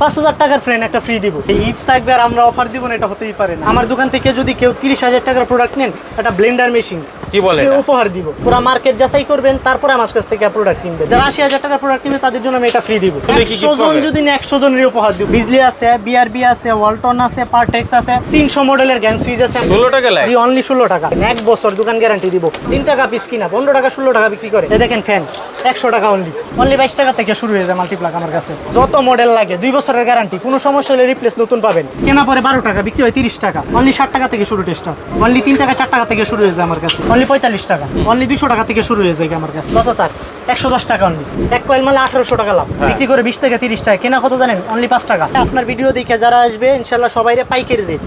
পাঁচ হাজার টাকার ফ্রেন একটা ফ্রি দিব। এই ঈদ থাকবে আর আমরা অফার দিব না, এটা হতেই পারে না। আমার দোকান থেকে যদি কেউ তিরিশ হাজার টাকার প্রোডাক্ট নেন একটা ব্লেন্ডার মেশিন কি বলে উপহার দিব। পুরো মার্কেট যাচাই করবেন তারপরে আমার কাছ থেকে প্রোডাক্ট কিনবেন। যারা আশি হাজার টাকার প্রোডাক্ট কিনবে তাদের জন্য আমি এটা ফ্রি দিব। একশো জন যদি একশো জনের উপহার দিব। বিজলি আছে বিআরবি আছে ওয়ালটন আছে পার্টেক্স আছে তিনশো মডেলের গ্যাং সুইচ আছে। ষোলো টাকা জি অনলি ষোলো টাকা। এক বছর দোকান গ্যারান্টি দিব। তিন টাকা পিস কিনা পনেরো টাকা ষোলো টাকা বিক্রি করে। দেখেন ফ্যান একশো টাকা অনলি অনলি বাইশ টাকা থেকে শুরু হয়ে যায় মাল্টিপ্লাক আমার কাছে। যত মডেল লাগে দুই বছরের গ্যারান্টি কোনো সমস্যা হলে রিপ্লেস নতুন পাবেন। কেনা পরে বারো টাকা বিক্রি হয় তিরিশ টাকা। অনলি ষাট টাকা থেকে শুরু টেস্টার অনলি তিন টাকা চার টাকা থেকে শুরু হয়ে যায় আমার কাছে। অনলি পঁয়তাল্লিশ টাকা। অনলি দুশো টাকা থেকে শুরু হয়ে যায় আমার কাছে। কত তার একশো দশ টাকা অনলি। এক কয়েল মানে আঠারোশো টাকা লাভ। বিক্রি করে বিশ থেকে তিরিশ টাকা। কেনা কত জানেন? অনলি পাঁচ টাকা। আপনার ভিডিও দেখে যারা আসবে ইনশাল্লাহ সবাই পাইকারি রেট।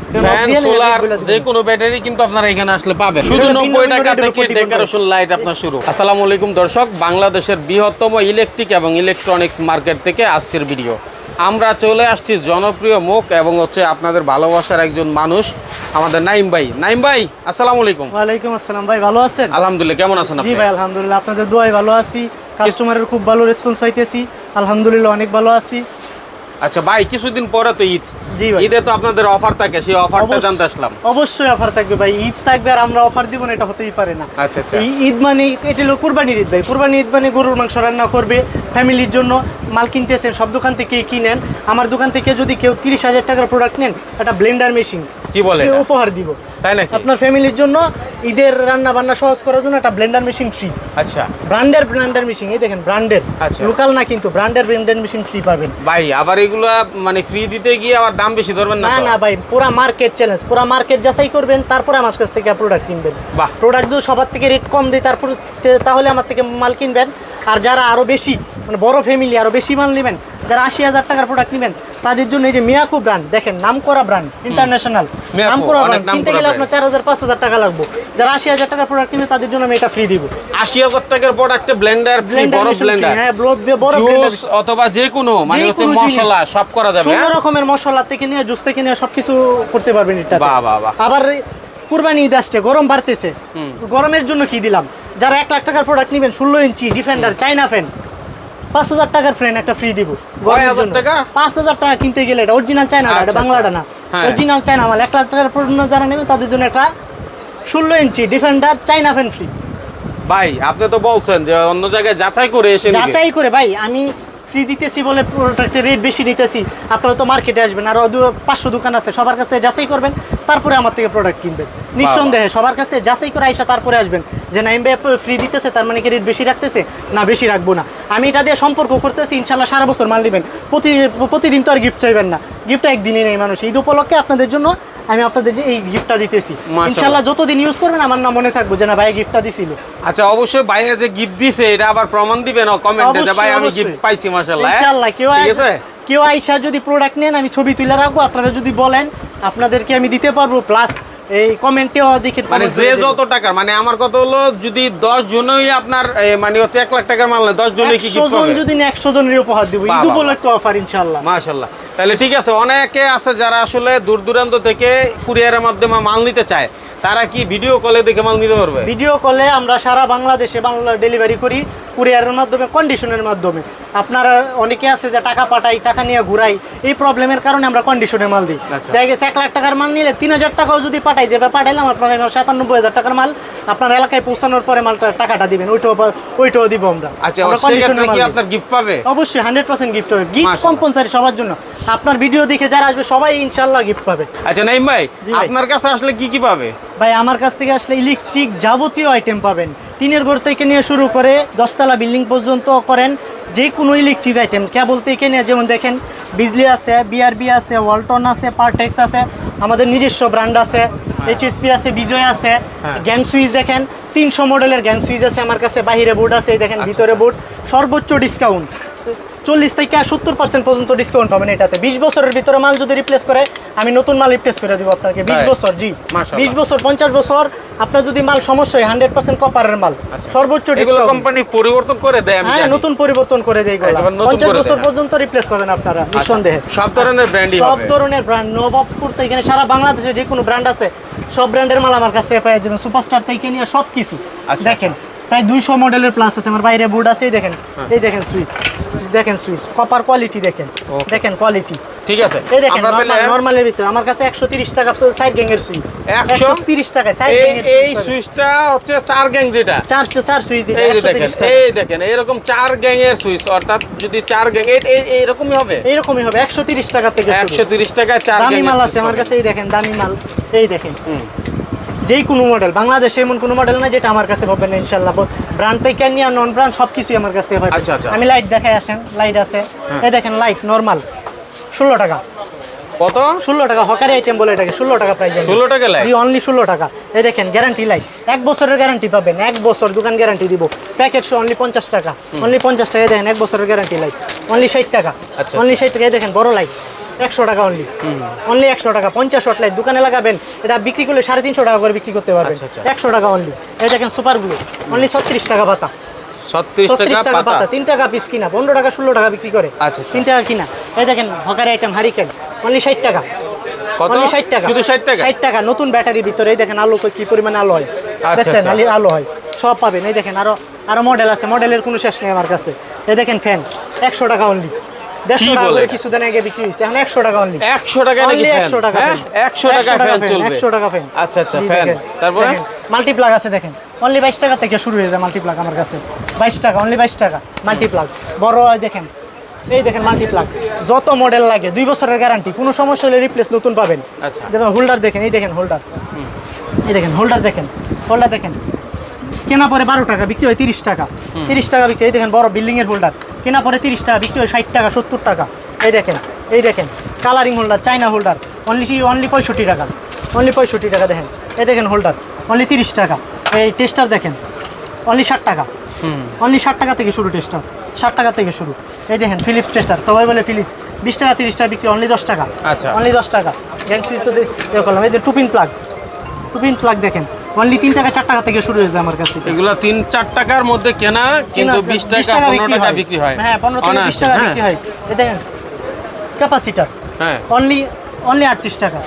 সোলার যে কোনো ব্যাটারি কিন্তু আপনারা এখানে আসলে পাবে শুধু নব্বই টাকা থেকে ডেকোরেশন লাইট আপনার শুরু। আসসালামু আলাইকুম দর্শক। বাংলাদেশের বৃহত্তম ইলেকট্রিক এবং ইলেকট্রনিক্স মার্কেট থেকে আজকের ভিডিও আমরা চলে আসছি জনপ্রিয় মুখ এবং হচ্ছে আপনাদের ভালোবাসার একজন মানুষ আমাদের নাইম ভাই। নাইম ভাই আসসালামু আলাইকুম। ওয়ালাইকুম আসসালাম। ভাই ভালো আছেন? আলহামদুলিল্লাহ কেমন আছেন জি আপনি? ভাই আলহামদুলিল্লাহ আপনাদের দোয়ায় ভালো আছি। কাস্টমারের খুব ভালো রেসপন্স পাইতেছি। আলহামদুলিল্লাহ অনেক ভালো আছি। আচ্ছা ভাই কিছুদিন পরে তো ঈদ। ঈদে তো আপনাদের অফার থাকে সেই অফারটা জানতে আসলাম। অবশ্যই অফার থাকবে ভাই। ঈদ থাকবে আর আমরা অফার দিব না এটা হতেই পারে না। আচ্ছা আচ্ছা। ঈদ মানে এটা হলো কুরবানির ঈদ ভাই। কুরবানির ঈদ মানে গরুর মাংস রান্না করবে ফ্যামিলির জন্য মাল কিনতেছেন সব দোকান থেকে কিনেন। আমার দোকান থেকে যদি কেউ তিরিশ হাজার টাকার প্রোডাক্ট নেন একটা ব্লেন্ডার মেশিন কি বলে উপহার দিব। তাই নাকি? আপনার ফ্যামিলির জন্য ঈদের রান্না বান্না সহজ করার জন্য একটা ব্লেন্ডার মেশিন ফ্রি আচ্ছা। ব্র্যান্ডের ব্র্যান্ডের মেশিন এই দেখেন ব্র্যান্ডের। আচ্ছা। লোকাল না কিন্তু ব্র্যান্ডের ব্র্যান্ডের মেশিন ফ্রি পাবেন। ভাই আবার এগুলা মানে ফ্রি দিতে গিয়ে আবার দাম বেশি ধরবেন না না না ভাই পুরো মার্কেট চ্যালেঞ্জ পুরা মার্কেট যাচাই করবেন তারপরে আমার কাছ থেকে প্রোডাক্ট কিনবেন। বাহ। প্রোডাক্ট যদি সবার থেকে রেট কম দেয় তারপর তাহলে আমার থেকে মাল কিনবেন। আর যারা আরও বেশি মানে বড় ফ্যামিলি আরও বেশি মাল নেবেন যারা আশি হাজার টাকার প্রোডাক্ট নেবেন তাদের জন্য এই যে মিয়াকু ব্র্যান্ড দেখেন নাম করা ব্র্যান্ড ইন্টারন্যাশনাল নাম করা অনেক ব্র্যান্ড কিনতে গেলে আপনার চার হাজার পাঁচ হাজার টাকা লাগবে। যারা আশি হাজার টাকার প্রোডাক্ট নেবে তাদের জন্য আমি এটা ফ্রি দিব। আশি হাজার টাকার প্রোডাক্টে ব্লেন্ডার বড় ব্লেন্ডার হ্যাঁ বড় বড় জুস অথবা যে কোনো মানে হচ্ছে মশলা সব করা যাবে ষোলো হ্যাঁ? রকমের মশলা থেকে নিয়ে জুস থেকে নিয়ে সবকিছু করতে পারবেন এটা বাহ বাহ আবার কুরবানি ঈদ আসছে গরম বাড়তেছে। গরমের জন্য কি দিলাম? যারা এক লাখ টাকার প্রোডাক্ট নেবেন ষোলো ইঞ্চি ডিফেন্ডার চাইনা ফ্যান পাঁচ হাজার টাকার ফ্যান একটা ফ্রি দিব? পাঁচ হাজার টাকা কিনতে গেলে এটা অরিজিনাল না, আচ্ছা, এটা আচ্ছা। বাংলাটা না। হ্যাঁ। অরিজিনাল চাইনা মাল এক লাখ টাকার পণ্য যারা নেবেন তাদের জন্য একটা ষোলো ইঞ্চি ডিফেন্ডার চাইনা ফ্যান ফ্রি ভাই আপনি তো বলছেন যে অন্য জায়গায় যাচাই করে এসে যাচাই করে ভাই আমি ফ্রি দিতেছি বলে প্রোডাক্টের রেট বেশি নিতেছি আপনারা তো মার্কেটে আসবেন আর পাঁচশো দোকান আছে সবার কাছ থেকে যাচাই করবেন তারপরে আমার থেকে প্রোডাক্ট কিনবেন। নিঃসন্দেহে সবার কাছ থেকে যাচাই করে আইসা তারপরে আসবেন। যে নাইম ভাই ফ্রি দিতেছে তার মানে কি রেট বেশি রাখতেছে? না বেশি রাখব না। আমি এটা দিয়ে সম্পর্ক করতেছি ইনশাল্লাহ সারা বছর মাল নেবেন। প্রতি প্রতিদিন তো আর গিফট চাইবেন না। গিফট একদিনই নেই মানুষ। ঈদ উপলক্ষে আপনাদের জন্য আমি আপনাদের যে এই গিফটটা দিতেছি। ইনশাল্লাহ যতদিন ইউজ করবেন আমার না মনে থাকব যে না ভাই গিফটটা দিছিল। আচ্ছা অবশ্যই ভাইয়া যে গিফট দিছে এটা আবার প্রমাণ দিবেন কমেন্টে যে ভাই আমি গিফট পাইছি মাশাআল্লাহ হ্যাঁ? ইনশাআল্লাহ কেউ ঠিক আছে? কেউ আইসা যদি প্রোডাক্ট নেন আমি ছবি তুলে রাখব। আপনারা যদি বলেন আপনাদেরকে আমি দিতে পারব। প্লাস এই কমেন্টেও দেখে মানে যে যত টাকার মানে আমার কথা হলো যদি দশ জনই আপনার মানে হচ্ছে এক লাখ টাকার মাল নেয় দশ জনই কি গিফট পাবে? যদি না একশো জনের উপহার দিব। ঈদ উপলক্ষে অফার ইনশাল্লাহ মাশাল্লাহ তাহলে ঠিক আছে অনেকে আছে যারা আসলে দূর দূরান্ত থেকে কুরিয়ারের মাধ্যমে মাল নিতে চায় তারা কি ভিডিও কলে দেখে মাল নিতে পারবে? ভিডিও কলে আমরা সারা বাংলাদেশে বাংলা ডেলিভারি করি কুরিয়ারের মাধ্যমে কন্ডিশনের মাধ্যমে। আপনারা অনেকে আছে যে টাকা পাঠাই টাকা নিয়ে ঘুরাই এই প্রবলেমের কারণে আমরা কন্ডিশনে মাল দিই। আচ্ছা। দেখা গেছে এক লাখ টাকার মাল নিলে তিন হাজার টাকাও যদি পাঠাই যে পাঠাইলাম আপনার সাতানব্বই হাজার টাকার মাল আপনার এলাকায় পৌঁছানোর পরে মালটা টাকাটা দিবেন ওইটাও ওইটাও দিব আমরা। আচ্ছা কি আপনার গিফট পাবে? অবশ্যই হান্ড্রেড পার্সেন্ট গিফট হবে। গিফট কম্পালসারি সবার জন্য। আপনার ভিডিও দেখে যারা আসবে সবাই ইনশাল্লাহ গিফট পাবে। আচ্ছা নাইম ভাই আপনার কাছে আসলে কি কি পাবে? ভাই আমার কাছ থেকে আসলে ইলেকট্রিক যাবতীয় আইটেম পাবেন। টিনের ঘর থেকে নিয়ে শুরু করে দশতলা বিল্ডিং পর্যন্ত করেন যে কোনো ইলেকট্রিক আইটেম কেবল থেকে নিয়ে যেমন দেখেন বিজলি আছে বিআরবি আছে ওয়ালটন আছে পার্টেক্স আছে আমাদের নিজস্ব ব্র্যান্ড আছে এইচএসপি আছে বিজয় আছে। গ্যাং সুইচ দেখেন তিনশো মডেলের গ্যাং সুইচ আছে আমার কাছে বাহিরে বোর্ড আছে এই দেখেন আচ্ছা, ভিতরে বোর্ড সর্বোচ্চ ডিসকাউন্ট চল্লিশ থেকে সত্তর পার্সেন্ট পর্যন্ত ডিসকাউন্ট পাবেন এটাতে। বিশ বছরের ভিতরে মাল যদি রিপ্লেস করে আমি নতুন মাল রিপ্লেস করে দেবো আপনাকে। বিশ বছর জি। বিশ বছর পঞ্চাশ বছর আপনার যদি মাল সমস্যা হয় হান্ড্রেড পার্সেন্ট কপারের মাল। আচ্ছা। সর্বোচ্চ কোম্পানি পরিবর্তন করে দেয় হ্যাঁ নতুন পরিবর্তন করে দেয় পঞ্চাশ বছর পর্যন্ত রিপ্লেস পাবেন আপনারা আচ্ছা, নিঃসন্দেহে। সব ধরনের ব্র্যান্ড সব ধরনের ব্র্যান্ড নবাবপুর থেকে এখানে সারা বাংলাদেশে যে কোনো ব্র্যান্ড আছে সব ব্র্যান্ডের মাল আমার কাছ থেকে পেয়ে যাবেন। সুপারস্টার থেকে নিয়ে সব কিছু আচ্ছা, দেখেন প্রায় দুইশো মডেলের প্লাস আছে আমার বাইরে বোর্ড আছে এই দেখেন হ্যাঁ। এই দেখেন সুইচ দেখেন সুইচ কপার কোয়ালিটি দেখেন দেখেন কোয়ালিটি ঠিক আছে। এই দেখেন নর্মালের ভিতরে আমার কাছে একশো তিরিশ টাকা সাইড গ্যাংয়ের সুইচ 100? তিরিশ টাকায় সাইড এই গ্যাংয়ের এই সুইচটা হচ্ছে চার গ্যাং যেটা। চার চার সুইচ এই দেখেন এই দেখেন এরকম চার গ্যাং এর সুইচ অর্থাৎ যদি চার গ্যাং এইরকমই হবে? এইরকমই হবে একশো তিরিশ টাকা থেকে শুরু। একশো তিরিশ টাকায় চার দামি মাল আছে আমার কাছে এই দেখেন দামি মাল এই দেখেন। যেই কোনো মডেল বাংলাদেশে এমন কোনো মডেল না যেটা আমার কাছে পাবেন না ইনশাল্লাহ। ব্র্যান্ড থেকে নিয়ে নন ব্র্যান্ড সব কিছুই আমার কাছ থেকে পাবেন আচ্ছা, আচ্ছা। আমি লাইট দেখাই আসেন লাইট আছে। হ্যাঁ। এই দেখেন লাইট নর্মাল ষোলো টাকা। কত? ষোলো টাকা হকারি আইটেম বলে এটাকে ষোলো টাকা প্রাইস 16 টাকা? জি অনলি ষোলো টাকা। এই দেখেন গ্যারান্টি লাইট এক বছরের গ্যারান্টি পাবেন এক বছর দোকান গ্যারান্টি দিব। প্যাকেট শো অনলি পঞ্চাশ টাকা। অনলি পঞ্চাশ টাকা দেখেন এক বছরের গ্যারান্টি লাইট অনলি ষাট টাকা। আচ্ছা, অনলি ষাট টাকা দেখেন বড় লাইট একশো টাকা অনলি অনলি একশো টাকা পঞ্চাশ ওয়াট লাইট দোকানে লাগাবেন এটা বিক্রি করলে সাড়ে তিনশো টাকা করে বিক্রি করতে পারবেন। আচ্ছা, আচ্ছা। একশো টাকা অনলি এই দেখেন সুপারগুলো অনলি ছত্রিশ টাকা পাতা। ছত্রিশ টাকা পাতা? তিন টাকা পিস কিনা পনেরো টাকা ষোলো টাকা বিক্রি করে। আচ্ছা। তিন টাকা কিনা। এই দেখেন হকারি আইটেম হারিকেন অনলি ষাট টাকা। কত? 60 টাকা। শুধু ষাট টাকা? ষাট টাকা নতুন ব্যাটারির ভিতরে এই দেখেন আলো কি পরিমাণে আলো হয়। দেখছেন। আলো হয়। সব পাবেন এই দেখেন আরও আরও মডেল আছে মডেলের কোনো শেষ নেই আমার কাছে। এই দেখেন ফ্যান একশো টাকা অনলি দেড়শো কি টাকা বলেন? করে কিছুদিন আগে বিক্রি হয়েছে। একশো টাকা অনলি একশো টাকা নাকি Only ফ্যান 100 টাকা হ্যাঁ? একশো টাকা 100 ফ্যান fan, চলবে। 100 টাকা ফ্যান আচ্ছা আচ্ছা মাল্টিপ্লাগ আছে দেখেন। অনলি বাইশ টাকা থেকে শুরু হয়ে যায় মাল্টিপ্লাগ আমার কাছে। বাইশ টাকা অনলি বাইশ টাকা। মাল্টিপ্লাগ বড় দেখেন। এই দেখেন মাল্টিপ্লাগ যত মডেল লাগে দুই বছরের গ্যারান্টি কোনো সমস্যা হলে রিপ্লেস নতুন পাবেন। আচ্ছা। দেখেন হোল্ডার দেখেন এই দেখেন হোল্ডার এই দেখেন হোল্ডার দেখেন। হোল্ডার দেখেন। কেনা পরে বারো টাকা বিক্রি হয় তিরিশ টাকা। তিরিশ টাকা বিক্রি এই দেখেন বড় বিল্ডিং এর হোল্ডার কেনা পরে তিরিশ টাকা বিক্রি হয় ষাট টাকা সত্তর টাকা। এই দেখেন এই দেখেন colouring holder China holder only only পঁয়ষট্টি টাকা অনলি পঁয়ষট্টি টাকা দেখেন। এই দেখেন হোল্ডার অনলি তিরিশ টাকা। এই টেস্টার দেখেন অনলি ষাট টাকা। অনলি ষাট টাকা থেকে শুরু টেস্টার ষাট টাকা থেকে শুরু। এই দেখেন ফিলিপস টেস্টার সবাই বলে ফিলিপস বিশ টাকা তিরিশ টাকা বিক্রি অনলি দশ টাকা। আচ্ছা। অনলি দশ টাকা। গ্যাং সুইচ তো করলাম এই যে two pin plug two pin plug দেখেন। অনলি তিন টাকা চার টাকা থেকে শুরু হয়েছে আমার কাছে এগুলো তিন চার টাকার মধ্যে কেনা কিন্তু বিশ টাকা পনেরো টাকা বিক্রি হয়। হ্যাঁ পনেরো থেকে বিশ টাকা হ্যাঁ। বিক্রি হয়। এই দেখেন ক্যাপাসিটার হ্যাঁ। অনলি অনলি আটত্রিশ টাকা।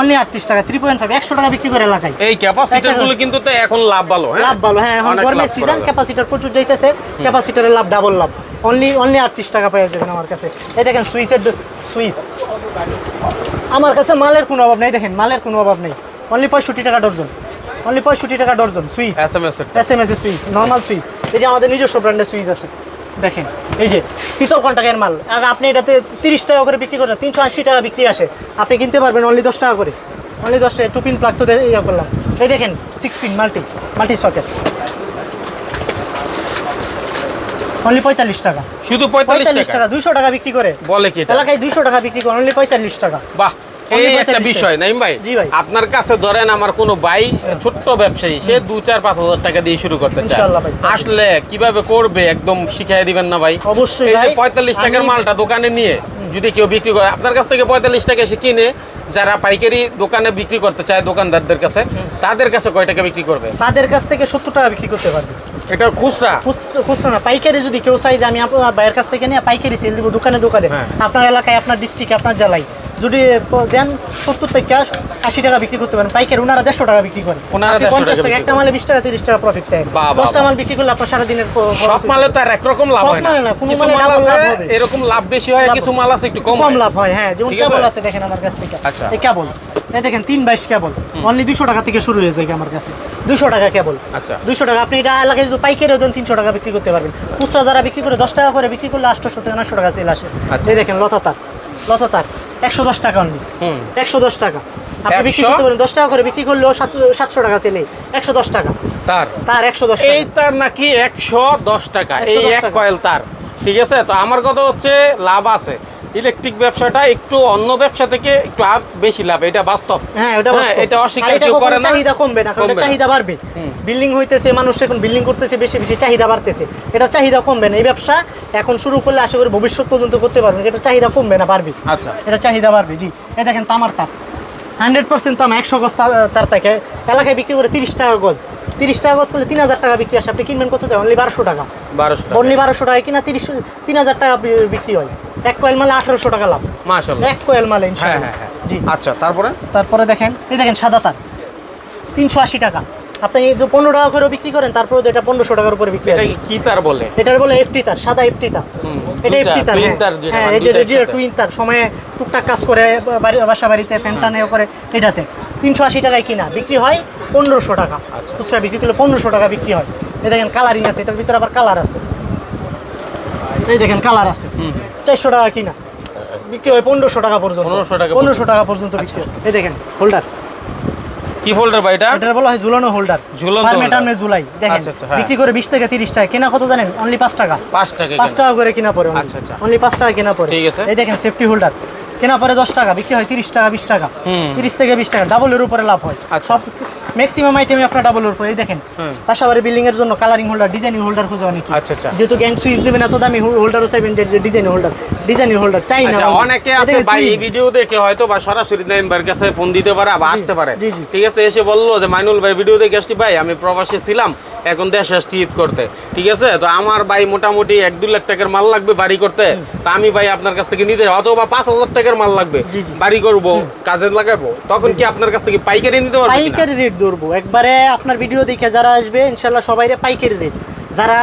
অনলি আটত্রিশ টাকা থ্রি পয়েন্ট ফাইভ একশো টাকা বিক্রি করে এলাকায় এই ক্যাপাসিটারগুলো কিন্তু তো এখন লাভ ভালো হ্যাঁ। লাভ ভালো হ্যাঁ এখন গরমের সিজন। ক্যাপাসিটার প্রচুর যাইতেছে। ক্যাপাসিটারের লাভ ডাবল লাভ। অনলি অনলি আটত্রিশ টাকা পেয়ে যাবেন আমার কাছে। এই দেখেন সুইচের সুইচ। আমার কাছে মালের কোনো অভাব নেই দেখেন মালের কোনো অভাব নেই। অনলি পঁয়ষট্টি টাকা ডর্জন। অনলি পঁয়ষট্টি টাকা ডর্জন সুইচ। SMS এর টা। এস এম এস এর সুইচ নর্মাল সুইচ। এই যে আমাদের নিজস্ব ব্র্যান্ডের সুইচ আছে। দেখেন এই যে পিতল কন্টাকের মাল। আর আপনি এটাতে তিরিশ টাকা করে বিক্রি করেন তিনশো আশি টাকা বিক্রি আসে। আপনি কিনতে পারবেন অনলি দশ টাকা করে। অনলি দশ টাকা টু পিন প্লাগ তো ইয়ে করলাম। এই দেখেন six pin multi multi socket only পঁয়তাল্লিশ টাকা। শুধু পঁয়তাল্লিশ টাকা? দুইশো টাকা বিক্রি করে। বলে কি এলাকায় দুইশো টাকা বিক্রি করে অনলি পঁয়তাল্লিশ টাকা। বাহ। এই একটা বিষয় নাইম ভাই আপনার কাছে ধরেন আমার কোনো ভাই ছোট্ট ব্যবসায়ী সে দু চার পাঁচ হাজার টাকা দিয়ে শুরু করতে চায়। আসলে কীভাবে করবে একদম শিখাই দিবেন না ভাই? অবশ্যই এই যে পঁয়তাল্লিশ টাকার মালটা দোকানে নিয়ে যদি কেউ বিক্রি করে আপনার কাছ থেকে পঁয়তাল্লিশ টাকা এসে কিনে যারা পাইকারি দোকানে বিক্রি করতে চায় দোকানদারদের কাছে তাদের কাছে কয় টাকা বিক্রি করবে? তাদের কাছ থেকে সত্তর টাকা বিক্রি করতে পারবে। এটা খুচরা? খুচরা না পাইকারি যদি কেউ চাই যে আমি আপনার ভাইয়ের কাছ থেকে নিয়ে পাইকারি সেল দিব দোকানে দোকানে হ্যাঁ। আপনার এলাকায় আপনার ডিস্ট্রিক্টে আপনার জেলায়। যদি দেন সত্তর থেকে আশি টাকা বিক্রি করতে পারেন। পাইকারি ওনারা দেড়শো টাকা বিক্রি করে। ওনারা আপনি 150 পঞ্চাশ টাকা একটা মালে বিশ টাকা তিরিশ টাকা প্রফিট দেয়। দশটা মাল বিক্রি করলে আপনার সারাদিনের সব মালে তো আর একরকম লাভ হয় না। কিছু মাল আছে এরকম লাভ বেশি হয় কিছু মাল আছে একটু কম লাভ হয় হ্যাঁ যেমন কেবল আছে? আছে দেখেন আমার কাছ থেকে। আচ্ছা। কেবল এই দেখেন তিন বাইশ কেবল। অনলি দুশো টাকা থেকে শুরু হয়ে যায় আমার কাছে। দুশো টাকা কেবল। আচ্ছা। দুশো টাকা আপনি এটা এলাকায় যদি পাইকারি ওজন তিনশো টাকা বিক্রি করতে পারবেন। খুচরা যারা বিক্রি করে দশ টাকা করে বিক্রি করলে আটশোশো থেকে নশো টাকা সেল আসে। আচ্ছা। এই দেখেন লতা তার। লতা তার। একশো দশ টাকা অনলি একশো দশ টাকা। আপনি বিক্রি 100? করতে পারেন দশ টাকা করে বিক্রি করলেও সাতশো- টাকা সেলে একশো দশ টাকা। তার। তার একশো দশ এই তার নাকি একশো দশ টাকা। এই এক টাকা। কয়েল তার। ঠিক আছে? তো আমার কথা হচ্ছে লাভ আছে। ইলেকট্রিক ব্যবসাটা একটু অন্য ব্যবসা থেকে একটু আর বেশি লাভ এটা বাস্তব। হ্যাঁ ওটা হ্যাঁ, এটা অস্বীকার কেউ করে না। চাহিদা কমবে না কারণ এটা। চাহিদা বাড়বে। বিল্ডিং হইতেছে মানুষ এখন বিল্ডিং করতেছে বেশি বেশি চাহিদা বাড়তেছে। এটা চাহিদা কমবে না। এই ব্যবসা এখন শুরু করলে আশা করি ভবিষ্যৎ পর্যন্ত করতে পারবেন এটা চাহিদা কমবে না বাড়বে। আচ্ছা। এটা চাহিদা বাড়বে জি। এই দেখেন তামার তার। হান্ড্রেড পার্সেন্ট তাম একশো গজ তার থেকে এলাকায় বিক্রি করে তিরিশ টাকা গজ। তিরিশ টাকা গজ করলে তিন হাজার টাকা বিক্রি আসে। আপনি কিনবেন কত দেয় অনলি বারোশো টাকা। বারোশো অনলি বারোশো টাকা কিনা তিরিশ তিন হাজার টাকা বিক্রি হয়। এক কয়েল মালে আঠারোশো টাকা লাভ। মাশাল্লাহ এক কয়েল মালে হ্যাঁ হ্যাঁ হ্যাঁ। জি। আচ্ছা তারপরে? তারপরে দেখেন এই দেখেন সাদা তার। তিনশো আশি টাকা। আপনি এই যে পনেরো টাকা করে বিক্রি করেন তারপরে এটা পনেরোশো টাকার উপরে বিক্রি এটা হয়। কি- তার বলে? এটার বলে এফটি তার সাদা এফটি তার। এটা এফটি তার হ্যাঁ। হ্যাঁ মানে এই যে। টুইন তার সময়ে টুকটাক কাজ করে বাড়ি বাসা বাড়িতে ফ্যান টানে করে এটাতে। তিনশো আশি টাকায় কিনা বিক্রি হয় পনেরোশো টাকা। আচ্ছা। খুচরা বিক্রি করলে পনেরোশো টাকা বিক্রি হয়। এই দেখেন কালারিং আছে এটার ভিতরে আবার কালার আছে। এই দেখেন কালার আছে। চারশো টাকা কিনা বিক্রি হয় পনেরোশো টাকা পর্যন্ত। পনেরোশো টাকা পনেরোশো টাকা পর্যন্ত বিক্রি হয়। এই দেখেন হোল্ডার কি ফোল্ডার ভাই এটা? এটার বলা হয় ঝুলানো হোল্ডার ঝুলন্ত পার holder। মেটার জুলাই দেখেন আচ্ছা, আচ্ছা, হ্যাঁ। বিক্রি করে বিশ থেকে তিরিশ টাকা কেনা কত জানেন? অনলি পাঁচ টাকা। পাঁচ টাকা পাঁচ টাকা করে কিনা পড়ে আচ্ছা, আচ্ছা। অনলি পাঁচ টাকা কেনা পড়ে। ঠিক আছে। এই দেখেন সেফটি হোল্ডার কেনা পরে দশ টাকা বিক্রি হয় তিরিশ টাকা বিশ টাকা। তিরিশ থেকে বিশ টাকা ডাবলের উপরে লাভ হয় আচ্ছা। সব ম্যাক্সিমাম আইটেমে আপনার ডাবলের উপরে এই দেখেন। পাশাবাড়ি বিল্ডিং এর জন্য কালারিং হোল্ডার ডিজাইনিং হোল্ডার খুঁজে অনেক আচ্ছা, আচ্ছা। যেহেতু গ্যাং সুইচ নেবেন এত দামি হোল্ডারও চাইবেন যে ডিজাইনিং হোল্ডার ডিজাইনিং হোল্ডার চাই না আচ্ছা অনেকে আছে ভাই এই ভিডিও দেখে হয়তো বা সরাসরি নাইমবার কাছে ফোন দিতে পারে বা আসতে পারে। ঠিক আছে এসে বলল যে মাইনুল ভাই ভিডিও দেখে আসছি ভাই আমি প্রবাসী ছিলাম এখন দেশ আসছি ঈদ করতে। ঠিক আছে? তো আমার ভাই মোটামুটি এক দু লাখ টাকার মাল লাগবে বাড়ি করতে। তা আমি ভাই আপনার কাছ থেকে নিতে অথবা পাঁচ হাজার টাকার মাল লাগবে। বাড়ি করব কাজে লাগাবো। তখন কি আপনার কাছ থেকে পাইকারি নিতে পারব পাইকারি রেট ধরবো। একবারে আপনার ভিডিও দেখে যারা আসবে ইনশাল্লাহ সবাই পাইকারি রেট যারা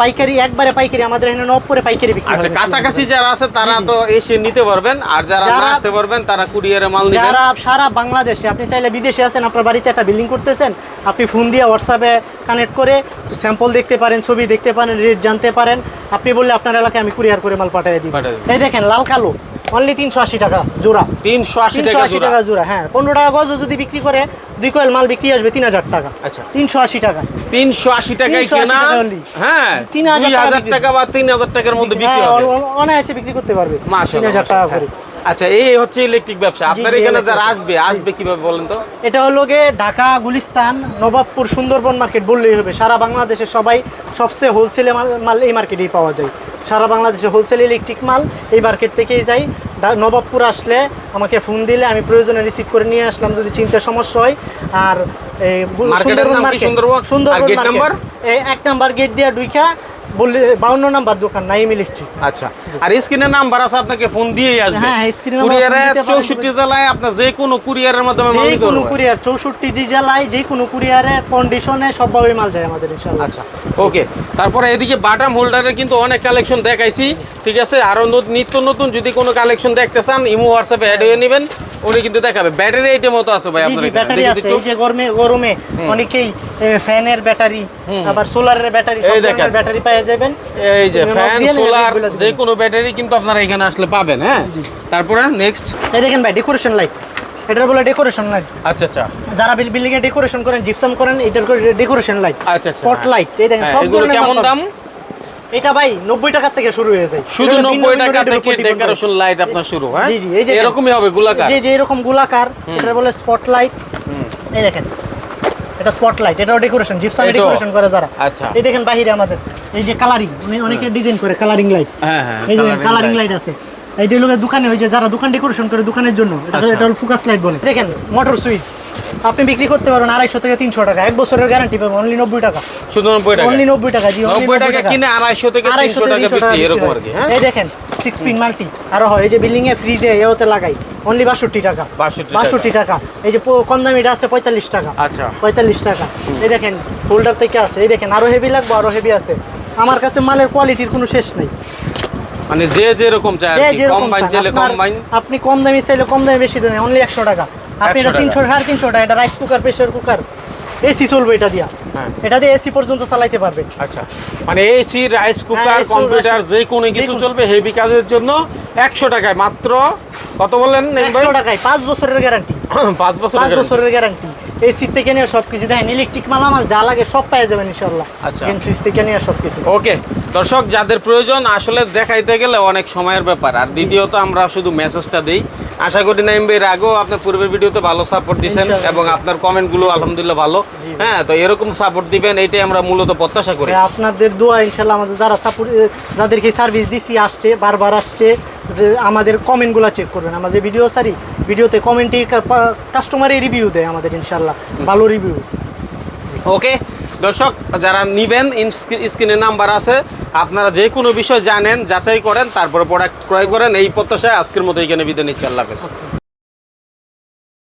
পাইকারি একবারে পাইকারি আমাদের এখানে নবপুরে পাইকারি বিক্রি আচ্ছা কাছাকাছি যারা আছে তারা তো এসে নিতে পারবেন আর যারা না আসতে পারবেন তারা কুরিয়ারে মাল নেবেন। যারা সারা বাংলাদেশে আপনি চাইলে বিদেশে আছেন আপনার বাড়িতে একটা বিল্ডিং করতেছেন আপনি ফোন দিয়ে হোয়াটসঅ্যাপে কানেক্ট করে স্যাম্পল দেখতে পারেন ছবি দেখতে পারেন রেট জানতে পারেন। আপনি বললে আপনার এলাকায় আমি কুরিয়ার করে মাল পাঠিয়ে দিই এই দেখেন লাল কালো। অনলি তিনশো আশি টাকা জোড়া। তিনশো আশি টাকা জোড়া। হ্যাঁ। পনেরো টাকা গজ যদি বিক্রি করে দুই কোয়েল মাল বিক্রি আসবে তিন হাজার টাকা। আচ্ছা। তিনশো আশি টাকা। তিনশো আশি টাকায় কেনা টাকা হ্যাঁ তিন হাজার দুই টাকা বা তিন হাজার টাকার মধ্যে বিক্রি হ্যাঁ, অ- অনায়াসে বিক্রি করতে পারবে। তিন হাজার টাকা করে। আচ্ছা এই হচ্ছে ইলেকট্রিক ব্যবসা। আপনার এখানে যারা আসবে আসবে কীভাবে বলেন তো? এটা হলো গিয়ে ঢাকা গুলিস্তান নবাবপুর সুন্দরবন মার্কেট বললেই হবে। সারা বাংলাদেশে সবাই সবচেয়ে হোলসেলে মাল মাল এই মার্কেটেই পাওয়া যায়। সারা বাংলাদেশে হোলসেল ইলেকট্রিক মাল এই মার্কেট থেকেই যাই। নবাবপুর আসলে আমাকে ফোন দিলে আমি প্রয়োজনে রিসিভ করে নিয়ে আসলাম যদি চিন্তার সমস্যা হয়। আর কি মার্কেট- সুন্দরবন? সুন্দরবন। এক নাম্বার গেট দিয়া দুইটা বললে বাউন্ন নাম্বার দোকান নাইম ইলেকট্রিক। আচ্ছা আর স্ক্রিনে নাম্বার আছে আপনাকে ফোন দিয়েই আসবে। হ্যাঁ, হ্যাঁ, number কুরিয়ারে। চৌষট্টি জেলায় আপনার যে কোনো কুরিয়ারের মাধ্যমে যে কোনো কুরিয়ার চৌষট্টি জেলায় যে কোনো কুরিয়ারে কন্ডিশনে সবভাবে মাল যায় আমাদের ইনশাল্লাহ আচ্ছা ওকে। তারপরে এদিকে বাটাম হোল্ডারের কিন্তু অনেক কালেকশন দেখাইছি ঠিক আছে? আরও নত- নিত্য নতুন যদি কোনো কালেকশন দেখতে চান ইমো হোয়াটসঅ্যাপে অ্যাড হয়ে নেবেন। উনি কিন্তু দেখাবে। ব্যাটারি আইটেম মতো আছে ভাই জি ব্যাটারি আছে। এই যে গরমে গরমে অনেকেই ফ্যানের ব্যাটারি আবার সোলারের ব্যাটারি সব ধরনের ব্যাটারি পেয়ে যাবেন। এই যে ফ্যান সোলার যে। কোনো ব্যাটারি কিন্তু আপনারা এখানে আসলে পাবেন হ্যাঁ? তারপরে নেক্সট এই দেখেন ভাই ডেকোরেশন লাইট এটার বলে ডেকোরেশন লাইট আচ্ছা আচ্ছা। যারা বিল্ডিং এ ডেকোরেশন করেন জিপসাম করেন এটার ডেকোরেশন লাইট আচ্ছা আচ্ছা। স্পট লাইট এই দেখেন হ্যাঁ, সব ধরনের কেমন দাম। এটা ভাই 90 টাকা থেকে শুরু হয়ে যায়। শুধু এটা হলো ভিন্ন নব্বই ভিন্ন টাকা থেকে। ডেকোরেশন লাইট আপনার শুরু হ্যাঁ? জি, জি, এই যে এরকমই হবে গোলাকার। জি জি এরকম গোলাকার। এটা বলে স্পটলাইট হুম। এই দেখেন। এটা স্পটলাইট এটাও ডেকোরেশন জিপসাম ডেকোরেশন করে যারা। আচ্ছা। এই দেখেন বাহিরে আমাদের। এই যে কালারিং অনেকে ডিজাইন করে কালারিং লাইট হ্যাঁ হ্যাঁ এই যে কালারিং লাইট আছে। এইটা লোকের দোকানে ওই যে যারা দোকান ডেকোরেশন করে দোকানের জন্য। এটা। এটা ফোকাস লাইট বলে। দেখেন মোটর সুইচ আপনি বিক্রি করতে পারবেন আড়াইশো থেকে তিনশো টাকা। এক বছরের গ্যারান্টি পাবেন অনলি নব্বই টাকা। শুধু নব্বই টাকা? অনলি নব্বই টাকা জি নব্বই টাকা কিনে আড়াইশো থেকে আড়াইশো টাকা বিক্রি এরকম হয়। আর কি হ্যাঁ? এই দেখেন সিক্স পিন মাল্টি আরও হয়। এই যে বিল্ডিং এ ফ্রিজে এওতে লাগাই অনলি বাষট্টি টাকা। বাষট্টি টাকা। এই যে কম দামিটা আছে পঁয়তাল্লিশ টাকা। আচ্ছা। পঁয়তাল্লিশ টাকা। এই দেখেন হোল্ডার থেকে আছে। এই দেখেন আরও হেভি লাগবে আরও হেভি আছে। আমার কাছে মালের কোয়ালিটির কোনো শেষ নেই। মানে যে যেরকম যেরকম কম্বাইন চাইলে কম্বাইন আপনি কম দামি চাইলে কম দামি বেশি দেন অনলি একশো টাকা। আপনি 100 এটা। তিনশো সাড়ে তিনশো টাকা এটা rice cooker pressure cooker AC চলবে এটা দিয়া। হ্যাঁ। এটা দিয়ে এসি পর্যন্ত চালাইতে পারবে। আচ্ছা। মানে এসি রাইস কুকার কম্পিউটার যে কোনো কিছু চলবে হেভি কাজের জন্য একশো টাকায়। মাত্র কত বললেন একশো টাকায় পাঁচ বছরের গ্যারান্টি পাঁচ বছর পাঁচ বছরের গ্যারান্টি এসি থেকে নিয়ে সব কিছু দেখেন ইলেকট্রিক মালামাল যা লাগে সব পেয়ে যাবেন ইনশাল্লাহ আচ্ছা। সুইচ থেকে নিয়ে সব কিছু ওকে দর্শক যাদের প্রয়োজন আসলে দেখাইতে গেলে অনেক সময়ের ব্যাপার। আর দ্বিতীয়ত আমরা শুধু মেসেজটা দিই। আশা করি নাইম এর আগেও আপনার পূর্বের ভিডিওতে ভালো সাপোর্ট দিয়েছেন এবং আপনার কমেন্টগুলো আলহামদুলিল্লাহ ভালো। হ্যাঁ তো এরকম সাপোর্ট দিবেন এটাই আমরা মূলত প্রত্যাশা করি। ভাই, আপনাদের দোয়া ইনশাল্লাহ আমাদের যারা সাপোর্ট যাদেরকে সার্ভিস দিছি আসছে বারবার আসছে। আমাদের কমেন্টগুলো চেক করবেন। আমরা যে ভিডিও সারি ভিডিওতে কমেন্টে কাস্টমারই রিভিউ দেয় আমাদের ইনশাল্লাহ ভালো রিভিউ ওকে দর্শক, যারা নিবেন স্ক্রিনে নাম্বার আছে, আপনারা যে কোনো বিষয় জানেন, যাচাই করেন, তারপরে প্রোডাক্ট ক্রয় করেন, এই প্রত্যাশায় আজকের মতো এখানে বিদায় নিচ্ছি। আল্লাহ